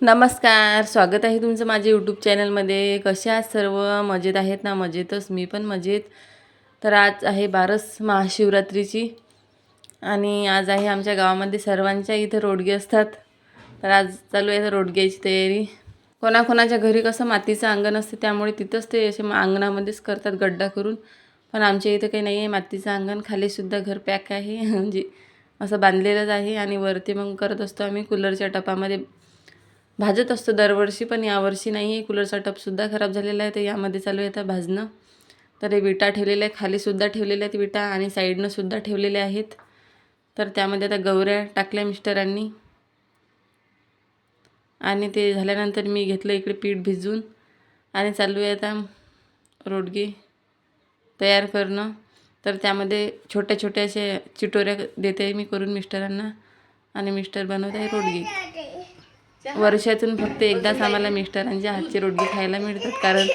नमस्कार स्वागत आहे तुमचं माझ्या यूट्यूब चॅनलमध्ये कसे सर्व? मजेत आहेत ना? मजेतच. मी पण मजेत. तर आज आहे बारस महाशिवरात्रीची आणि आज आहे आमच्या गावामध्ये सर्वांच्या इथं रोडगे असतात. तर आज चालू आहे रोडग्याची तयारी. कोणाकोणाच्या घरी कसं मातीचं अंगण असते त्यामुळे तिथंच ते असे अंगणामध्येच करतात गड्डा करून. पण आमच्या इथं काही नाही आहे. मातीचं अंगण खालीसुद्धा घर पॅक आहे. म्हणजे असं बांधलेलंच आहे आणि वरती मग करत असतो आम्ही. कूलरच्या टपामध्ये भाजत असतो दरवर्षी पण यावर्षी नाही आहे कूलरचा टपसुद्धा खराब झालेला आहे तर यामध्ये चालू आहे आता भाजणं. तर हे विटा ठेवलेल्या आहे खालीसुद्धा ठेवलेल्या आहेत विटा आणि साईडनं सुद्धा ठेवलेल्या आहेत. तर त्यामध्ये आता गौऱ्या टाकल्या मिस्टरांनी. आणि ते झाल्यानंतर मी घेतलं इकडे पीठ भिजून. आणि चालू आहे आता रोडगी तयार करणं. तर त्यामध्ये छोट्या छोट्या अशा चिटोऱ्या देते आहे मी करून मिस्टरांना. आणि मिस्टर बनवत आहे रोडगी. वर्षातून फक्त एकदाच आम्हाला मिस्टरांच्या हातची रोडगे खायला मिळतात कारण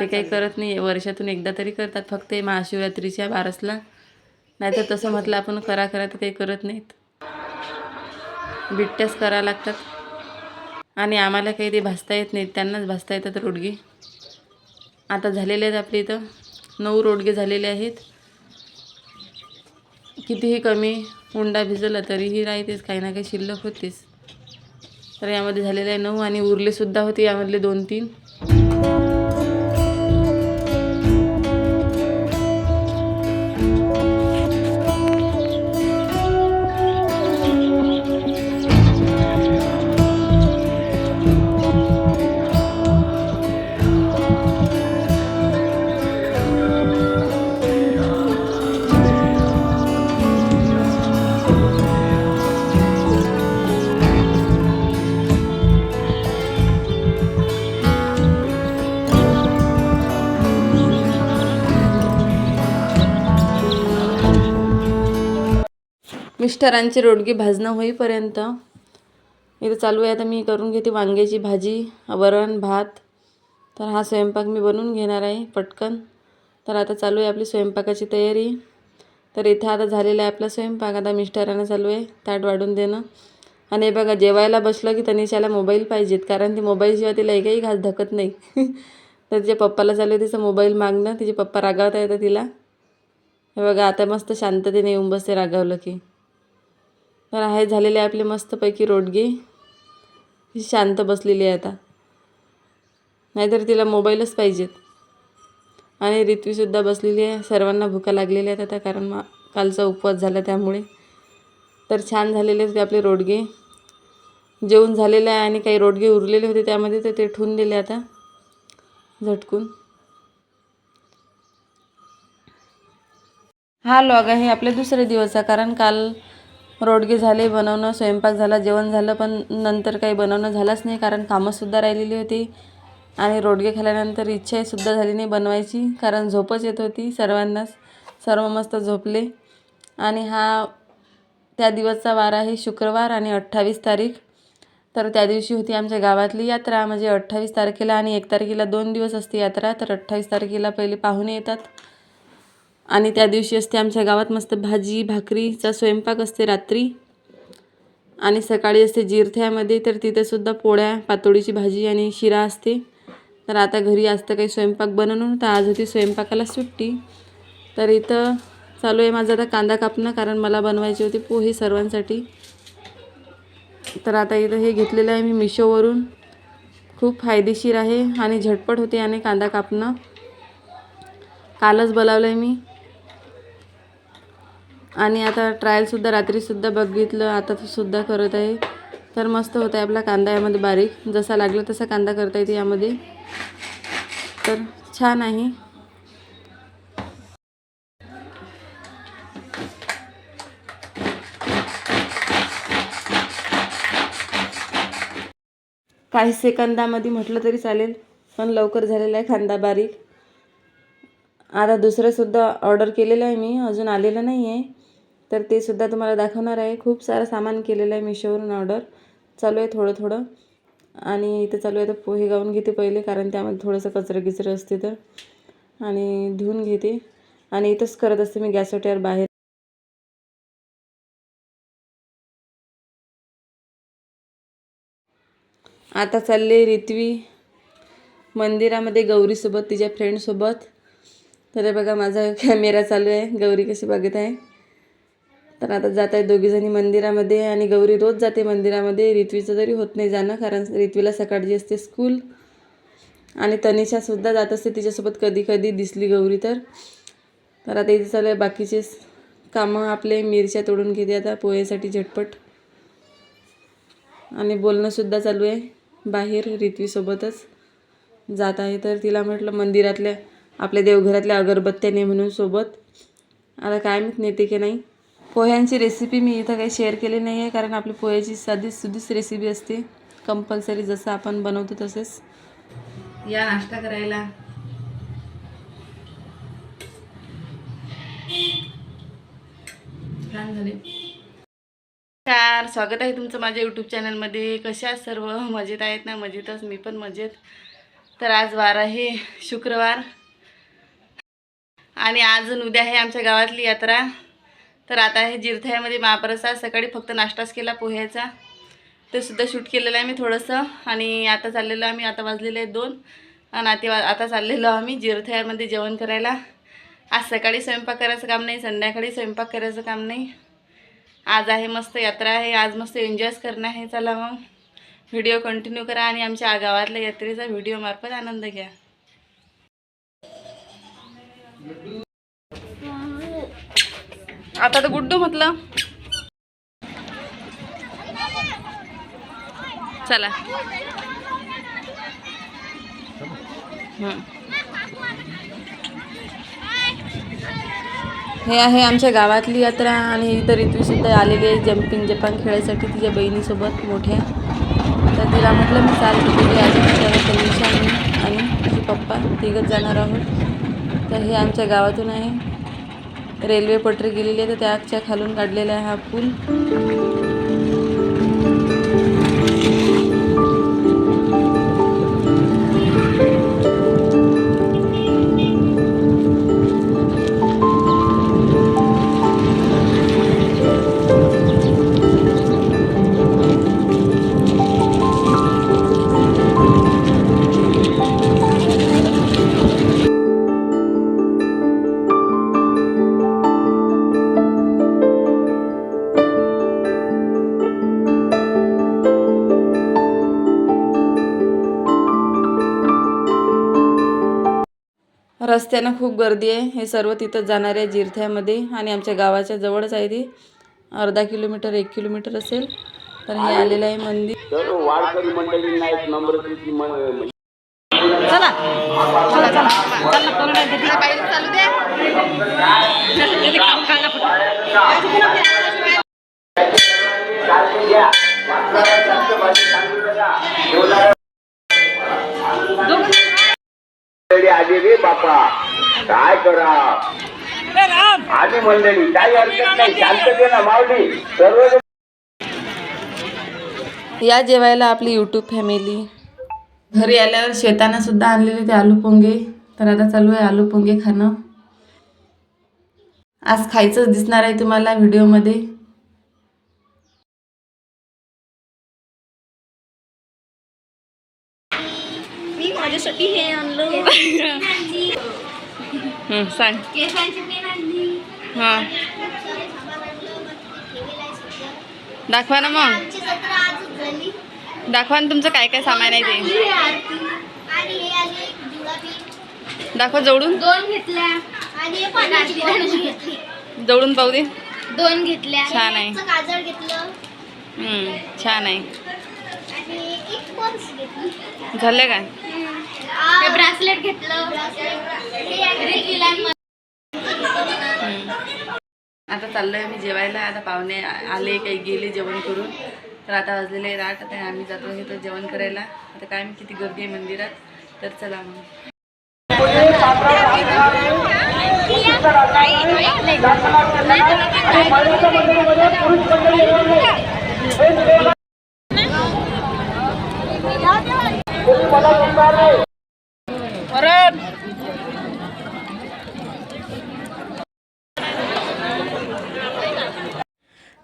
ते काही करत नाही वर्षातून एकदा तरी करतात फक्त महाशिवरात्रीच्या बारसला नाहीतर तसं म्हटलं आपण करा करा तर काही करत नाहीत. बिट्ट्याच करा लागतात. आणि आम्हाला काही ते भाजता येत नाहीत त्यांनाच भाजता येतात रोडगे. आता झालेले आहेत आपल्या इथं. नऊ रोडगे झालेले आहेत. कितीही कमी उंडा भिजवला तरीही राहतेच काही ना काही शिल्लक होतेच. तर यामध्ये झालेले आहे नऊ आणि उरले सुद्धा होते यामधले दोन तीन मिष्टरांची रोडगी भाजणं होईपर्यंत. इथं चालू आहे. आता मी करून घेते वांग्याची भाजी वरण भात. तर हा स्वयंपाक मी बनवून घेणार आहे पटकन. तर आता चालू आहे आपली स्वयंपाकाची तयारी. तर इथं आता झालेला आहे आपला स्वयंपाक. आता मिस्टरांना चालू आहे ताट वाढून देणं. आणि हे बघा जेवायला बसलं की तनिषाला मोबाईल पाहिजेत. कारण ती मोबाईलशिवाय तिला एकही घास धकत नाही. तर तिच्या पप्पाला चालू आहे तिचा मोबाईल मागणं. तिचे पप्पा रागावता येतं तिला. हे बघा आता मस्त शांततेने येऊन बसते रागावलं की. तर आहे झालेले आहे आपले मस्तपैकी रोडगे. ही शांत बसलेली आहे आता. नाहीतर तिला मोबाईलच पाहिजेत. आणि रित्वीसुद्धा बसलेली आहे. सर्वांना भुका लागलेल्या आहेत आता कारण मा कालचा उपवास झाला त्यामुळे. तर छान झालेले होते आपले रोडगे. जेवण झालेलं आहे आणि काही रोडगे उरलेले होते त्यामध्ये तर ते ठेवून दिले आता. झटकून. हा लॉग आहे आपल्या दुसऱ्या दिवसाचा कारण काल रोडगे झाले बनवणं स्वयंपाक झाला जेवण झालं पण नंतर काही बनवणं झालंच नाही कारण कामंसुद्धा राहिलेली होती. आणि रोडगे खाल्ल्यानंतर इच्छासुद्धा झाली नाही बनवायची कारण झोपच येत होती सर्वांनाच. सर्व मस्त झोपले. आणि हा त्या दिवसचा वार आहे शुक्रवार आणि अठ्ठावीस तारीख. तर त्या दिवशी होती आमच्या गावातली यात्रा. म्हणजे अठ्ठावीस तारखेला आणि एक तारखेला दोन दिवस असते यात्रा. तर अठ्ठावीस तारखेला पहिले पाहुणे येतात. आणि त्या दिवशी असते आमच्या गावात मस्त भाजी भाकरीचा स्वयंपाक असते रात्री. आणि सकाळी असते जिरथ्यामध्ये तर तिथेसुद्धा पोळ्या पातोळीची भाजी आणि शिरा असते. तर आता घरी असतं काही स्वयंपाक बनवून तर आज होती स्वयंपाकाला सुट्टी. तर इथं चालू आहे माझं आता कांदा कापणं कारण मला बनवायची होती पोहे सर्वांसाठी. तर आता इथं हे घेतलेलं आहे मी मिशोवरून. खूप फायदेशीर आहे आणि झटपट होते आणि कांदा कापणं. कालच बोलावलं आहे मी. आणि आता ट्रायलसुद्धा रात्रीसुद्धा बघितलं आता सुद्धा करत आहे. तर मस्त होत आहे आपला कांदा यामध्ये बारीक. जसा लागला तसा कांदा करता येते यामध्ये. तर छान आहे. काही सेकंदामध्ये म्हटलं तरी चालेल पण लवकर झालेला आहे कांदा बारीक. आता दुसरंसुद्धा ऑर्डर केलेलं आहे मी अजून आलेलं नाही आहे तर ते सुद्धा तुम्हाला दाखवणार आहे. खूप सारं सामान केलेलं आहे मिशोवरून ऑर्डर चालू आहे थोडं थोडं. आणि इथं चालू आहे तर पोहे गाऊन घेते पहिले कारण त्यामध्ये थोडंसं कचरं गिचरं असते तर. आणि धुवून घेते. आणि इथंच करत असते मी गॅसवट्यावर बाहेर. आता चालले रित्वी मंदिरामध्ये गौरीसोबत तिच्या फ्रेंडसोबत तर बघा माझा कॅमेरा चालू आहे. गौरी कशी बघत आहे? तर आता जात आहे दोघीजणी मंदिरामध्ये आणि गौरी रोज जाते मंदिरामध्ये. रित्वीचं तरी होत नाही जाणं कारण रित्वीला सकाळची असते स्कूल आणि तनिषासुद्धा जात असते तिच्यासोबत कधी कधी दिसली गौरी तर. तर आता इथे चालू आहे बाकीचे कामं आपले. मिरच्या तोडून घेते आता पोहेसाठी झटपट. आणि बोलणंसुद्धा चालू आहे बाहेर रित्वीसोबतच जात आहे. तर तिला म्हटलं मंदिरातल्या आपल्या देवघरातल्या अगरबत्त्या ने म्हणून सोबत. आता काय माहीत नेते की नाही. पोह्यांची रेसिपी मी इथं काही शेअर केली नाही आहे कारण आपली पोह्याची साधी सुधीच रेसिपी असते. कंपल्सरी जसं आपण बनवतो तसेच. या नाश्ता करायला. छान झाले. नमस्कार स्वागत आहे तुमचं माझ्या यूट्यूब चॅनलमध्ये कशा सर्व? मजेत आहेत ना? मजेतच. मी पण मजेत. तर आज वार आहे शुक्रवार. आणि आज उद्या आहे आमच्या गावातली यात्रा. तर आता हे जिरथ्यामध्ये महाप्रसाद सकाळी फक्त नाश्ताच केला पोह्याचा. ते सुद्धा शूट केलेलं आहे मी थोडंसं. आणि आता चाललेलं आम्ही आता वाजलेले आहेत दोन. आणि आता आता चाललेलो आम्ही जिरथ्यामध्ये जेवण करायला. आज सकाळी स्वयंपाक करायचं काम नाही संध्याकाळी स्वयंपाक करायचं काम नाही. आज आहे मस्त यात्रा आहे आज मस्त एन्जॉयच करणं आहे. चला मग. व्हिडिओ कंटिन्यू करा आणि आमच्या गावातल्या यात्रेचा व्हिडिओ मार्फत आनंद घ्या. आता तर गुड्डू म्हटलं. चला. हे. आहे आमच्या गावातली यात्रा आणि इतर ऋतूसुद्धा आलेली आहे जम्पिंग जपान खेळायसाठी तिच्या बहिणीसोबत मोठ्या. तर तिला म्हटलं मी चाल तिथे आधी तनिषा आणि तिचे पप्पा तिघंच जाणार आहोत. तर हे आमच्या गावातून आहे. रेल्वे पटरी गेलेली आहे तर त्याच्या खालून काढलेला आहे हा पूल. रस्त्यानं खूप गर्दी आहे. हे सर्व तिथं जाणार आहे जिरथ्यामध्ये आणि आमच्या गावाच्या जवळच आहे ते. अर्धा किलोमीटर एक किलोमीटर असेल. तर हे आलेलं आहे मंदिर. वारकरी मंडळींना एक करा. मंडळी काही हरकत नाही शांततेनं मावली सर्व या जेवायला आपली यूट्यूब फॅमिली घरी आल्यावर शेतानं सुद्धा आणलेले ते आलू पोंगे. तर आता चालू आहे आलू पोंगे खाणं. आज खायचंच दिसणार आहे तुम्हाला व्हिडिओमध्ये. मी माझ्यासाठी हे आणलं. हं, सांग. केसांची पेन आणली. हां. दाखवा ना मग. आमची जत्रा आजच झाली दाखवा ना तुमचं काय काय सामान आहे ते. आरती आणि हे आले जुलाबी. दाखवा जवळून दोन घेतल्या. आणि हे पाण्याची बॉटल घेतली. जवळून पाहू दे. दोन घेतल्या. छान आहे. काजळ घेतलं. हं, छान आहे. आणि एक पर्स घेतली. झाले काय? हे. ब्रासलेट घेतलं. आता चाललोय मी जेवायला आता पाहुणे आले काही गेले जेवण करून तर आता वाजलेले आहेत आता आम्ही जातो आहे तर जेवण करायला आता काय मी किती गर्दी आहे मंदिरात तर चला मग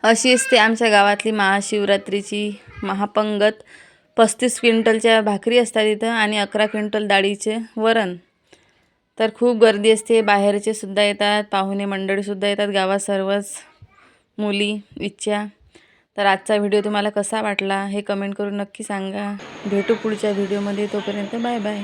अशी असते आमच्या गावातली महाशिवरात्रीची महापंगत. पस्तीस क्विंटलच्या भाकरी असतात इथं आणि अकरा क्विंटल डाळीचे वरण. तर खूप गर्दी असते. बाहेरचे सुद्धा येतात पाहुणे मंडळीसुद्धा येतात गावात सर्वच मुली इच्छा. तर आजचा व्हिडिओ तुम्हाला कसा वाटला हे कमेंट करून नक्की सांगा. भेटू पुढच्या व्हिडिओमध्ये. तोपर्यंत बाय बाय.